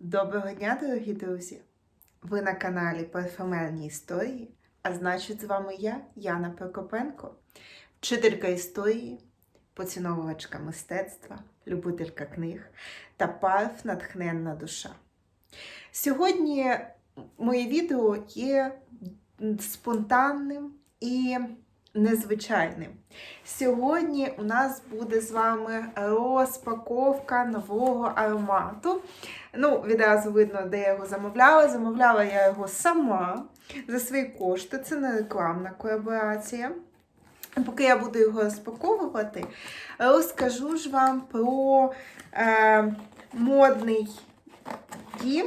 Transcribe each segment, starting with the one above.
Доброго дня, дорогі друзі! Ви на каналі Парфюмерні історії, а значить, з вами я, Яна Прокопенко, вчителька історії, поціновувачка мистецтва, любителька книг та парф натхненна душа. Сьогодні моє відео є спонтанним і незвичайним. Сьогодні у нас буде з вами розпаковка нового аромату. Ну, відразу видно, де я його замовляла. Замовляла я його сама за свої кошти. Це не рекламна колаборація. Поки я буду його розпаковувати, розкажу ж вам про е, модний дім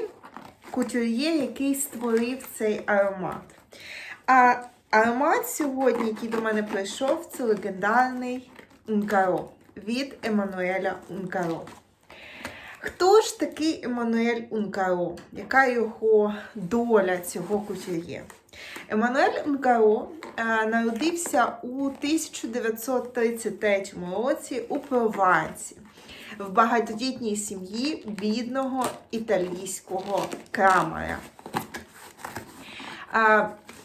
кутюр'є, який створив цей аромат. А аромат сьогодні, який до мене прийшов, це легендарний Ункаро від Еммануеля Ункаро. Хто ж такий Еммануель Ункаро? Яка його доля цього кутюр'є? Еммануель Ункаро е, народився у 1933 році у Провансі в багатодітній сім'ї бідного італійського крамаря.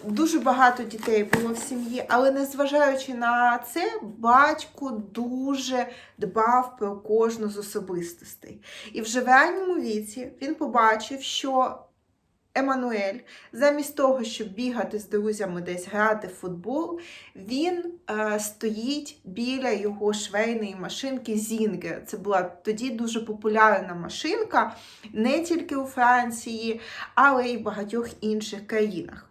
Дуже багато дітей було в сім'ї, але незважаючи на це, батько дуже дбав про кожну з особистостей. І вже в ранньому віці він побачив, що Еммануель, замість того, щоб бігати з друзями десь грати в футбол, він е, стоїть біля його швейної машинки Зінгер. Це була тоді дуже популярна машинка не тільки у Франції, але й в багатьох інших країнах.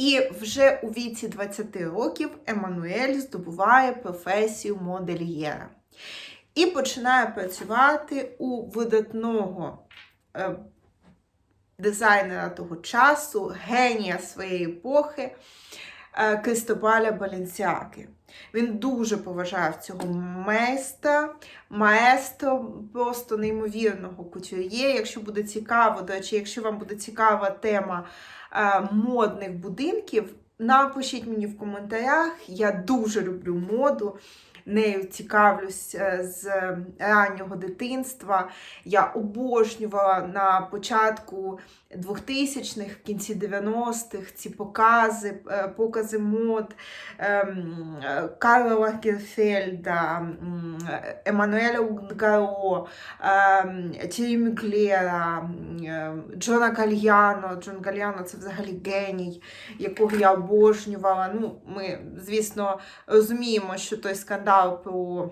І вже у віці 20 років Еммануель здобуває професію модельєра і починає працювати у видатного е, дизайнера того часу, генія своєї епохи е, Кристобаля Баленсіаки. Він дуже поважав цього майстра, маестро просто неймовірного кутюр'є. Якщо буде цікаво, до речі, якщо вам буде цікава тема модних будинків, напишіть мені в коментарях. Я дуже люблю моду. Нею цікавлюсь е, з раннього дитинства. Я обожнювала на початку 2000-х, в кінці 90-х ці покази, е, покази мод ем, е, Карла Лагерфельда, м, Еммануеля Унгаро, ем, Тірі Мюклера, е, Джона Гальяно. Джон Гальяно це взагалі геній, якого я обожнювала. Ну, ми, звісно, розуміємо, що той скандал про.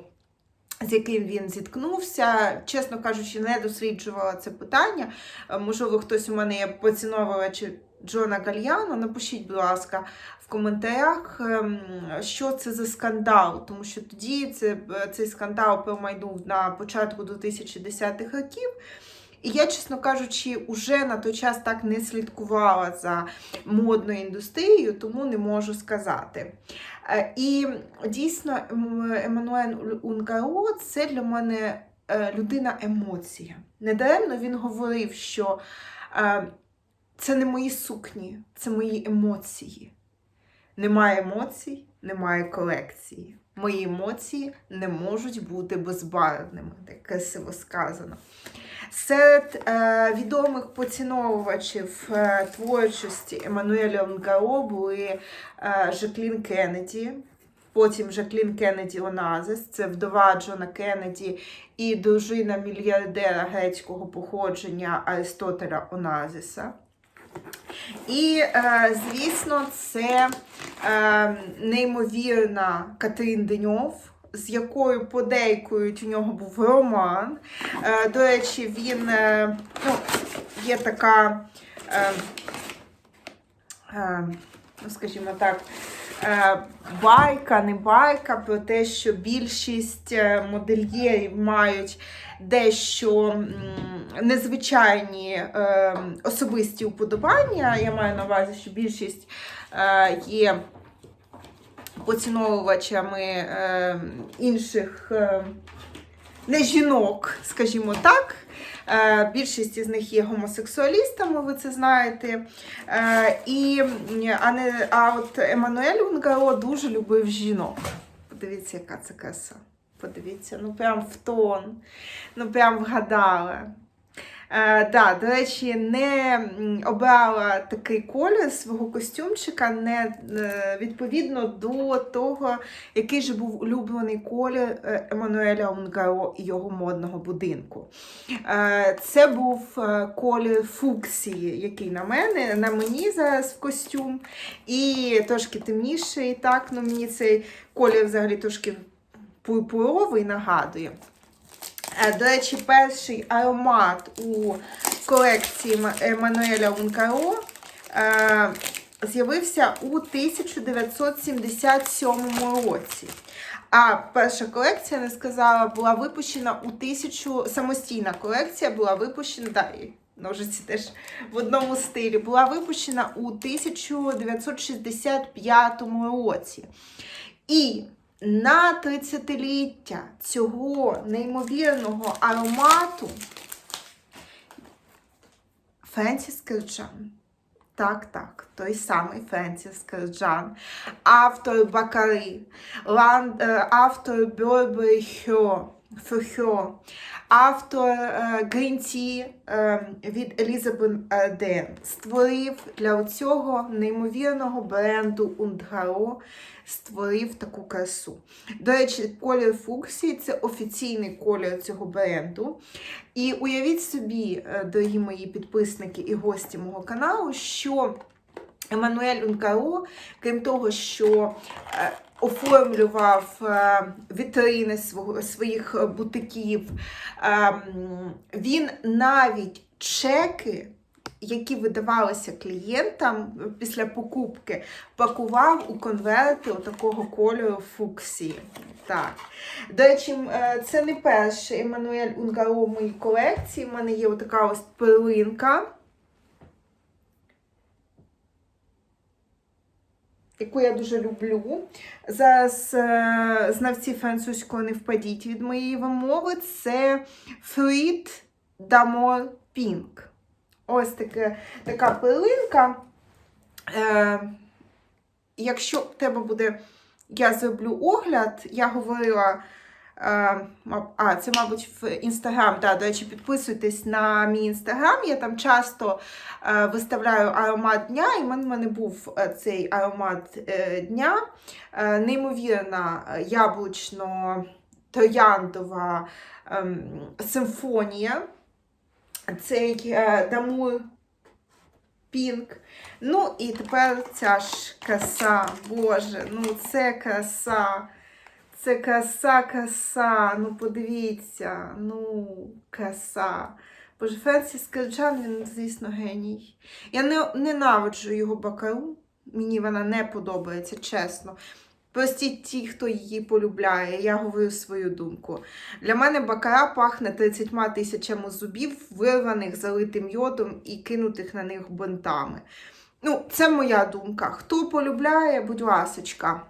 З яким він зіткнувся, чесно кажучи, не досліджувала це питання. Е, Можливо, хтось у мене є поціновувач Джона Гальяно. Напишіть, будь ласка, в коментарях, ем, що це за скандал, тому що тоді це, цей скандал промайнув на початку 2010-х років. І я, чесно кажучи, уже на той час так не слідкувала за модною індустрією, тому не можу сказати. Е, І дійсно, Ем- Еммануель Унгаро це для мене е, людина емоція. Недаремно він говорив, що е, це не мої сукні, це мої емоції. Немає емоцій, немає колекції. Мої емоції не можуть бути безбарвними, так красиво сказано. Серед е, відомих поціновувачів е, творчості Еммануеля Унгаро були е, Жаклін Кеннеді, потім Жаклін Кеннеді Оназис, це вдова Джона Кеннеді і дружина мільярдера грецького походження Аристотеля Оназиса. І, е, звісно, це е, неймовірна Катерин Деньов, з якою подейкують у нього був роман. Е, до речі, він е, ну, є така, е, е, ну, скажімо так, е, байка, не байка про те, що більшість е, модельєрів мають дещо незвичайні е, особисті уподобання. Я маю на увазі, що більшість є поціновувачами інших не жінок, скажімо так. Е, Більшість із них є гомосексуалістами, ви це знаєте. Е, І, а, не, а от Еммануель Унгаро дуже любив жінок. Подивіться, яка це каса. Подивіться, ну прям в тон, ну прям вгадала. Е, да, до речі, не обрала такий колір свого костюмчика не е, відповідно до того, який же був улюблений колір е, Еммануеля Унгаро і його модного будинку. Е, це був колір фуксії, який на мене, на мені зараз в костюм. І трошки темніший, так, ну мені цей колір взагалі трошки пурпуровий нагадує. Е, До речі, перший аромат у колекції Ма- Еммануеля Ункаро е, з'явився у 1977 році. А перша колекція, не сказала, була випущена у тисячу. Самостійна колекція була випущена. Да, і ножиці теж в одному стилі, була випущена у 1965 році. І на 30-ліття цього неймовірного аромату Фенсіс Кирджан. Так, так, той самий Френсіс Кирджан, автор Бакари, е, автор Бьорби Хьо, Фюхьо, автор е, Tea е, від Елізабет Арден створив для цього неймовірного бренду Ундгаро створив таку красу. До речі, колір фуксії це офіційний колір цього бренду. І уявіть собі, е, дорогі мої підписники і гості мого каналу, що Еммануель Ункаро, крім того, що е, оформлював е, вітрини своїх е, бутиків, е, він навіть чеки. Які видавалися клієнтам після покупки, пакував у конверти такого кольору фуксії. Так. До речі, е, це не перший Еммануель Унгаро в моїй колекції. У мене є така ось перлинка. Яку я дуже люблю. Зараз е, знавці французького не впадіть від моєї вимови. Це Fruit d'Amour Pink. Ось таке, така пилинка. Е, якщо в тебе буде, я зроблю огляд, я говорила. Е, А, це, мабуть, в інстаграм. Да, до речі, підписуйтесь на мій інстаграм. Я там часто е, виставляю аромат дня, і в мене, був е, цей аромат дня. Неймовірна яблучно-трояндова ем, симфонія. Цей Дамур Пінк. Ну і тепер ця ж краса, Боже, ну це краса. Це краса, краса. Ну подивіться, ну, краса. Боже, Френсіс Кирджан, він, звісно, геній. Я не, ненавиджу його бакару. Мені вона не подобається, чесно. Простіть ті, хто її полюбляє, я говорю свою думку. Для мене бакара пахне 30 тисячами зубів, вирваних залитим йодом і кинутих на них бинтами. Ну, це моя думка. Хто полюбляє, будь ласочка.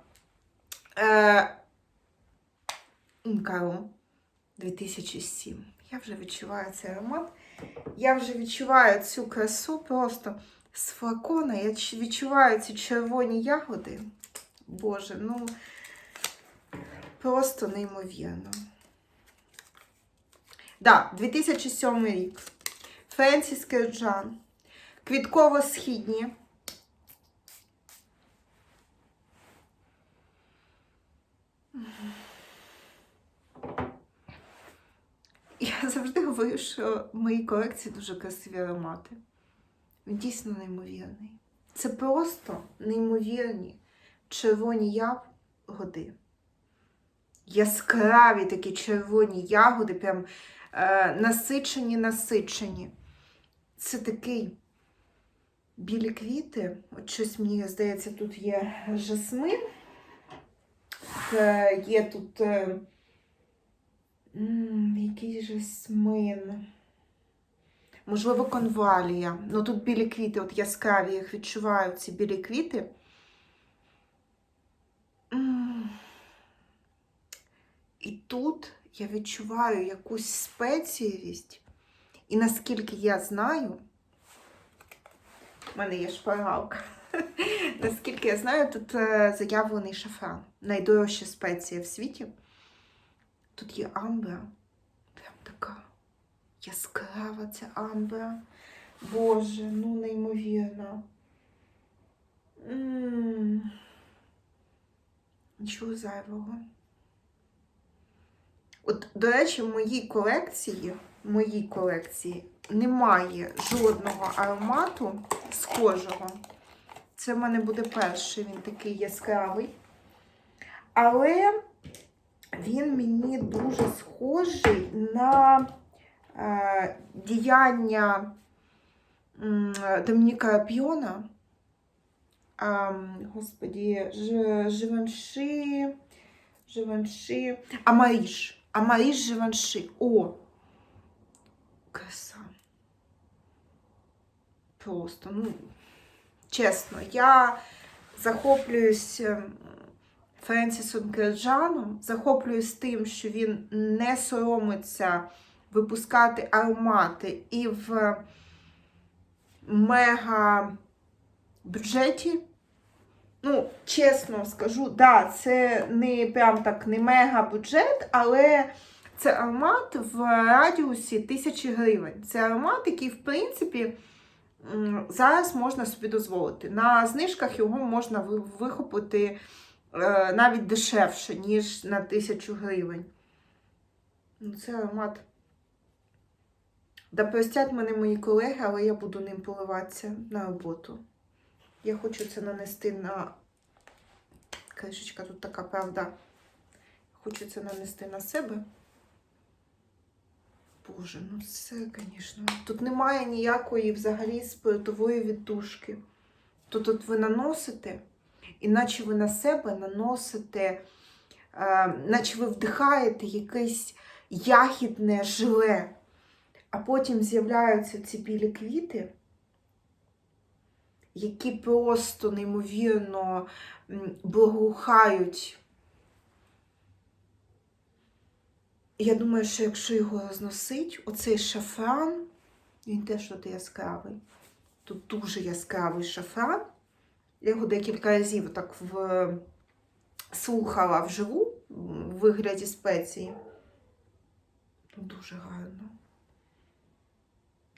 Е, Каро 2007. Я вже відчуваю цей аромат. Я вже відчуваю цю красу просто з флакона. Я відчуваю ці червоні ягоди. Боже, ну просто неймовірно. Да, 2007 рік. Френсіс Кирджан. Квітково-східні. Я що в моїй колекції дуже красиві аромати. Він дійсно неймовірний. Це просто неймовірні червоні ягоди. Яскраві такі червоні ягоди, прям е, насичені, насичені. Це такий білі квіти. От щось мені здається, тут є жасмин. Е, є тут. Е, М, який жасмин. Можливо, конвалія. Ну тут білі квіти, от яскраві, їх відчуваю, ці білі квіти. М. І тут я відчуваю якусь спецієвість. І наскільки я знаю, в мене є шпаргалка. Наскільки я знаю, тут е, заявлений шафран. Найдорожча спеція в світі. Тут є амбра. Прям така яскрава ця амбра. Боже, ну неймовірно. Нічого зайвого. От, до речі, в моїй колекції, в моїй колекції немає жодного аромату схожого. Це в мене буде перший, він такий яскравий. Але він мені дуже схожий на е, діяння Домініка Піона. А, господі, Ж, Живанши, Живанши, Амаріш. Амаріш Живанши. О! Краса. Просто, ну, чесно, я захоплююсь ем, Френсісом Керджаном, захоплююсь тим, що він не соромиться випускати аромати і в мега бюджеті. Ну, чесно скажу, да, це не прям так не мега бюджет, але це аромат в радіусі тисячі гривень. Це аромат, який, в принципі, зараз можна собі дозволити. На знижках його можна вихопити навіть дешевше, ніж на тисячу гривень. Ну, це аромат. Да простять мене мої колеги, але я буду ним поливатися на роботу. Я хочу це нанести на. Кришечка тут така правда. Хочу це нанести на себе. Боже, ну це, звісно. Тут немає ніякої взагалі спиртової віддушки. Тут от ви наносите, іначе ви на себе наносите, е, наче ви вдихаєте якесь ягідне желе, а потім з'являються ці білі квіти, які просто неймовірно благоухають. Я думаю, що якщо його розносить, оцей шафран, він теж от яскравий. Тут дуже яскравий шафран. Я його декілька разів так в... слухала вживу в вигляді спеції. Ну, Дуже гарно.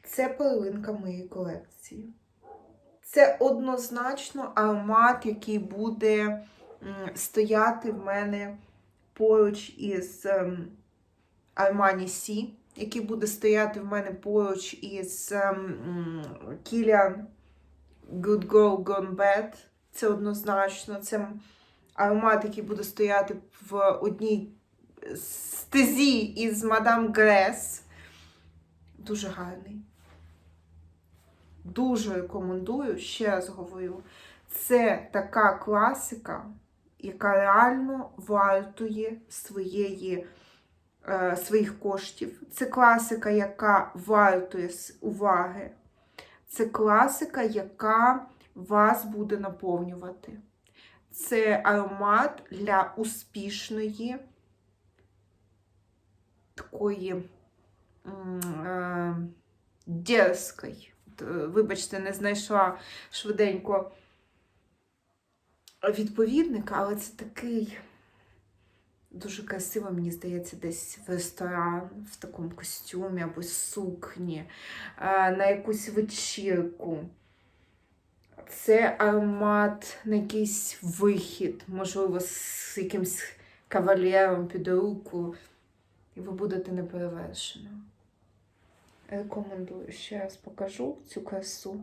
Це перлинка моєї колекції. Це однозначно аромат, який буде стояти в мене поруч із ем, Armani C, який буде стояти в мене поруч із ем, Kilian Good Girl Gone Bad. Це однозначно. Це аромат, який буде стояти в одній стезі із Мадам Грес. Дуже гарний. Дуже рекомендую, ще раз говорю. Це така класика, яка реально вартує своєї, е, своїх коштів. Це класика, яка вартує уваги. Це класика, яка вас буде наповнювати. Це аромат для успішної такої е, дерзкої. Вибачте, не знайшла швиденько відповідника, але це такий дуже красиво, мені здається, десь в ресторан в такому костюмі або сукні, е, на якусь вечірку. Це аромат на якийсь вихід, можливо, з якимсь кавалером під руку, і ви будете неперевершено. Рекомендую ще раз покажу цю красу.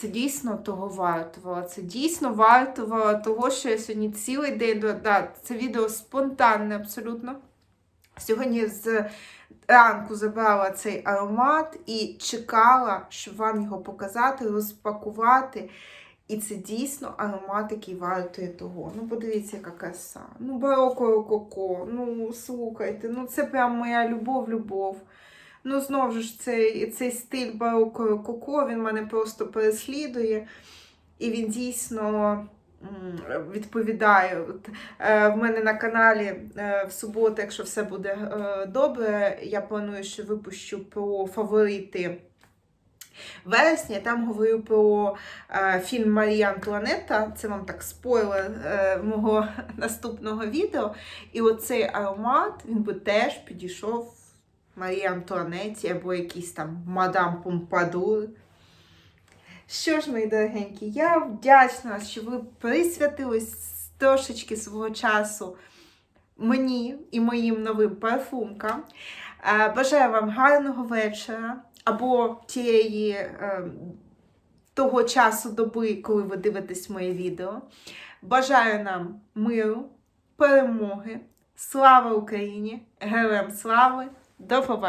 Це дійсно того вартувало. Це дійсно вартувало того, що я сьогодні цілий день да, це відео спонтанне абсолютно. Сьогодні з ранку забрала цей аромат і чекала, щоб вам його показати, розпакувати. І це дійсно аромат, який вартує того. Ну, подивіться, яка краса. Ну, бароко рококо. Ну, слухайте, ну це прям моя любов-любов. Ну, знову ж, цей, цей стиль бароко рококо, він мене просто переслідує. І він дійсно відповідає. От, е, В мене на каналі е, в суботу, якщо все буде е, добре, я планую, що випущу про фаворити вересня. Я там говорю про е, фільм Марія Антуанетта. Це вам так спойлер е, мого наступного відео. І оцей аромат він би теж підійшов Марії Антуанеті або якийсь там мадам Помпадур. Що ж, мої дорогенькі, я вдячна, що ви присвятили трошечки свого часу мені і моїм новим парфумкам. Е, Бажаю вам гарного вечора або тієї е, того часу доби, коли ви дивитесь моє відео. Бажаю нам миру, перемоги. Слава Україні! Героям слави! До побачення!